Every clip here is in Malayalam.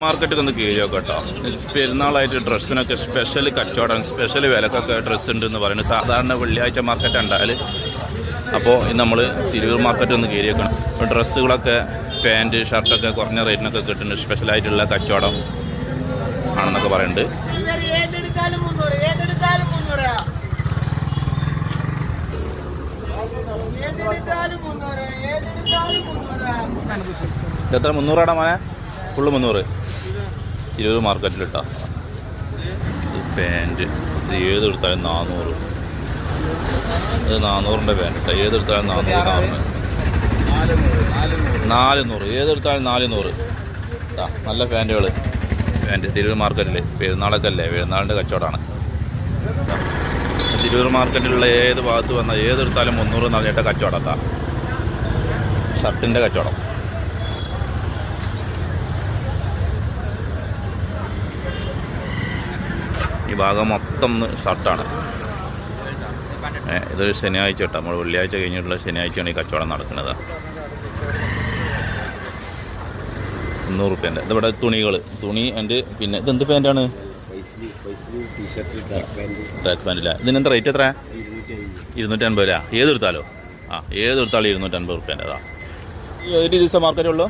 മാർക്കറ്റിൽ ഒന്ന് കീഴോ കേട്ടോ പെരുന്നാളായിട്ട് ഡ്രസ്സിനൊക്കെ സ്പെഷ്യൽ കച്ചവടം സ്പെഷ്യൽ വിലക്കൊക്കെ ഡ്രസ്സ് ഉണ്ട് എന്ന് പറയുന്നത് സാധാരണ വെള്ളിയാഴ്ച മാർക്കറ്റ് ഉണ്ടായാൽ അപ്പോൾ നമ്മൾ തിരൂർ മാർക്കറ്റ് ഒന്ന് കീഴോ വെക്കണം ഡ്രസ്സുകളൊക്കെ പാന്റ് ഷർട്ടൊക്കെ കുറഞ്ഞ റേറ്റിനൊക്കെ കിട്ടുന്നുണ്ട് സ്പെഷ്യലായിട്ടുള്ള കച്ചവടം ആണെന്നൊക്കെ പറയുന്നുണ്ട്. എത്ര മുന്നൂറാടാ മോനെ? ഫുള്ള് മുന്നൂറ്. തിരൂർ മാർക്കറ്റിലിട്ടാ. പാന്റ് ഇത് ഏതെടുത്താലും നാനൂറ് ഇത് നാനൂറിന്റെ പാന്റ്. ഏതെടുത്താലും നാനൂറ് നാനൂറ് നാല് നൂറ് ഏതെടുത്താലും നാലുന്നൂറ് നൂറ് ആ നല്ല പാന്റുകൾ പാന്റ് തിരൂർ മാർക്കറ്റിൽ പെരുന്നാളൊക്കെ അല്ലേ പെരുന്നാളിന്റെ കച്ചവടമാണ് തിരൂർ മാർക്കറ്റിലുള്ള ഏത് ഭാഗത്ത് വന്നാൽ ഏതെടുത്താലും മുന്നൂറ് നാളിന്റെ കച്ചവടം ഷർട്ടിന്റെ കച്ചവടം. ഈ ഭാഗം മൊത്തം ഒന്ന് ഷർട്ടാണ് ഇതൊരു ശനിയാഴ്ച കേട്ടോ നമ്മൾ വെള്ളിയാഴ്ച കഴിഞ്ഞിട്ടുള്ള ശനിയാഴ്ചയാണ് ഈ കച്ചവടം നടക്കുന്നത്. മുന്നൂറ് റുപ്യന്റെ ഇതിവിടെ തുണികൾ തുണി എന്റെ പിന്നെ ഇതെന്ത് പാന്റാണ് ട്രാക്ക് പാന്റില്ല ഇതിനെന്താ റേറ്റ് എത്ര? ഇരുന്നൂറ്റൻപത്. രൂപ ഏതെടുത്താലോ ആ ഏതെടുത്താലും ഇരുന്നൂറ്റൻപത് റുപ്യന്റെ അതാ ഒരു ദിവസം മാർക്കറ്റേ ഉള്ളൂ?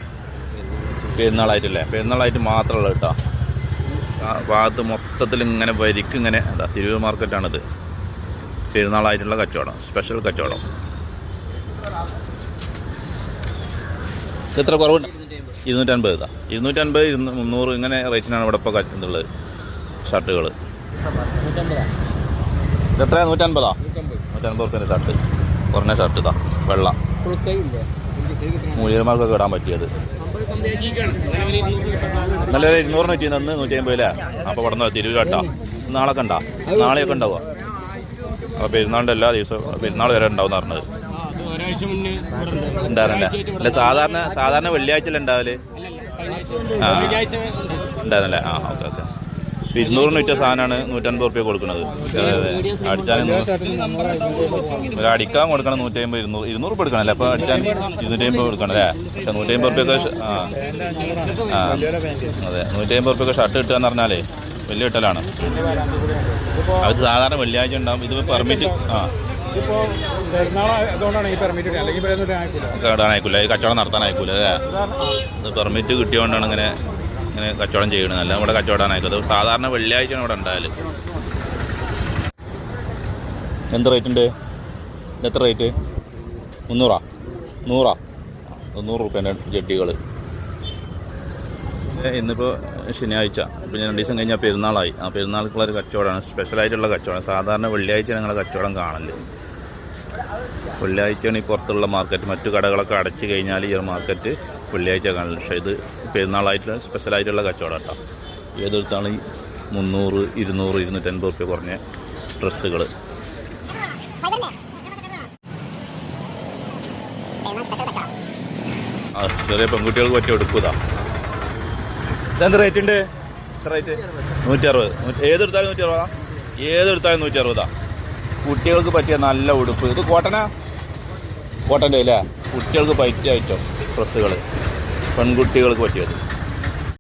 പെരുന്നാളായിട്ടല്ലേ പെരുന്നാളായിട്ട് ഉള്ളൂ കേട്ടോ. ആ ഭാഗത്ത് മൊത്തത്തിൽ ഇങ്ങനെ വരിക്ക് ഇങ്ങനെ അതാ തിരുവ് മാർക്കറ്റാണിത്. പെരുന്നാളായിട്ടുള്ള കച്ചവടം സ്പെഷ്യൽ കച്ചവടം. എത്ര കുറവുണ്ട്? ഇരുന്നൂറ്റൻപത് ഇതാ. ഇരുന്നൂറ്റൻപത് ഇരുന്ന് മുന്നൂറ് ഇങ്ങനെ റേറ്റിനാണ് ഇവിടെ ഇപ്പോൾ ഇതുള്ളത് ഷർട്ടുകൾ. എത്ര നൂറ്റൻപതാ? നൂറ്റൻപത് റുപ്യന്റെ ഷർട്ട്. കുറഞ്ഞ ഷർട്ട് ഇതാ വെള്ള. മൂല്യന്മാർക്കൊക്കെ ഇടാൻ പറ്റിയത്. നല്ല ഇരുന്നൂറ് ഇരുന്നൂറിന് പറ്റി നൂറ്റി നൂറ്റി അല്ലേ അപ്പോൾ ഇവിടെ നിന്ന് തിരുവിലാട്ടാ നാളെ കണ്ടാ നാളെയൊക്കെ ഉണ്ടാവുക അപ്പോൾ പെരുന്നാളിന്റെ എല്ലാ ദിവസവും പെരുന്നാൾ വരെ ഉണ്ടാവും പറഞ്ഞത്. ഇവിടെ ഉണ്ട്. ഉണ്ടായിരുന്നല്ലേ. അല്ല സാധാരണ സാധാരണ വെള്ളിയാഴ്ച ആ ഉണ്ടായിരുന്നല്ലേ. ആ ഓക്കെ ഓക്കെ. ഇരുന്നൂറിന് വിറ്റ സാധനമാണ് നൂറ്റൻപത് റുപ്യ കൊടുക്കുന്നത്. അടിച്ചാൽ ഒരു അടിക്കാൻ കൊടുക്കണം നൂറ്റി അമ്പത് ഇരുന്നൂറ് ഇരുന്നൂറ് റുപ്യ എടുക്കണം അല്ലേ? അപ്പോൾ അടിച്ചാൽ ഇരുന്നൂറ്റി അമ്പത് കൊടുക്കണം അല്ലേ? പക്ഷെ നൂറ്റി അമ്പത് റുപ്യൊക്കെ ആ. ആ. അതെ നൂറ്റി അമ്പത് റുപ്യൊക്കെ ഷർട്ട് കിട്ടുക എന്ന് പറഞ്ഞാലേ വലിയ കിട്ടലാണ്. അത് സാധാരണ വെള്ളിയാഴ്ച ഉണ്ടാവും. ഇത് പെർമിറ്റ് ആ. ഇപ്പോൾ കടാനായിക്കൂല ഈ കച്ചവടം നടത്താനായിക്കൂല അല്ലേ? ഇത് പെർമിറ്റ് കിട്ടിയോണ്ടാണ് ഇങ്ങനെ ഇങ്ങനെ കച്ചവടം ചെയ്യണത്. അല്ല ഇവിടെ കച്ചവടമായിരിക്കും അത് സാധാരണ വെള്ളിയാഴ്ചയാണ് ഇവിടെ ഉണ്ടായാലും എന്ത് റേറ്റ് ഉണ്ട് ഇത് എത്ര റേറ്റ്? മുന്നൂറാ? നൂറാ? തൊണ്ണൂറ് റുപ്യേന്റെ ജഡ്ഡികൾ ഇന്നിപ്പോൾ ശനിയാഴ്ച. പിന്നെ രണ്ട് ദിവസം കഴിഞ്ഞാൽ പെരുന്നാളായി. ആ പെരുന്നാൾക്കുള്ള ഒരു കച്ചവടമാണ്. സ്പെഷ്യലായിട്ടുള്ള കച്ചവടം. സാധാരണ വെള്ളിയാഴ്ച ഞങ്ങൾ കച്ചവടം കാണൽ. വെള്ളിയാഴ്ചയാണ് ഈ പുറത്തുള്ള മാർക്കറ്റ് മറ്റു കടകളൊക്കെ അടച്ചു കഴിഞ്ഞാൽ ഈ ഒരു മാർക്കറ്റ് വെള്ളിയാഴ്ച കാണില്ല പക്ഷേ ഇത് പെരുന്നാളായിട്ടുള്ള സ്പെഷ്യലായിട്ടുള്ള കച്ചവടം കേട്ടോ ഏതെടുത്താണ് മുന്നൂറ് ഇരുന്നൂറ് ഇരുന്നൂറ്റൻപത് റുപ്യ കുറഞ്ഞ ഡ്രസ്സുകൾ ചെറിയ പെൺകുട്ടികൾക്ക് പറ്റിയ എടുക്കൂതാ ഇതെന്ത് റേറ്റ് ഉണ്ട് എത്ര റേറ്റ് നൂറ്റി അറുപത് ഏതെടുത്താലും നൂറ്റി അറുപതാ ഏതെടുത്താലും നൂറ്റി അറുപതാ കുട്ടികൾക്ക് പറ്റിയ നല്ല ഉടുപ്പ്. ഇത് കോട്ടനാ? കോട്ടന്റെ അല്ലേ? കുട്ടികൾക്ക് പറ്റിയ ഐറ്റം ഡ്രസ്സുകൾ പെൺകുട്ടികൾക്ക് പറ്റിയത്.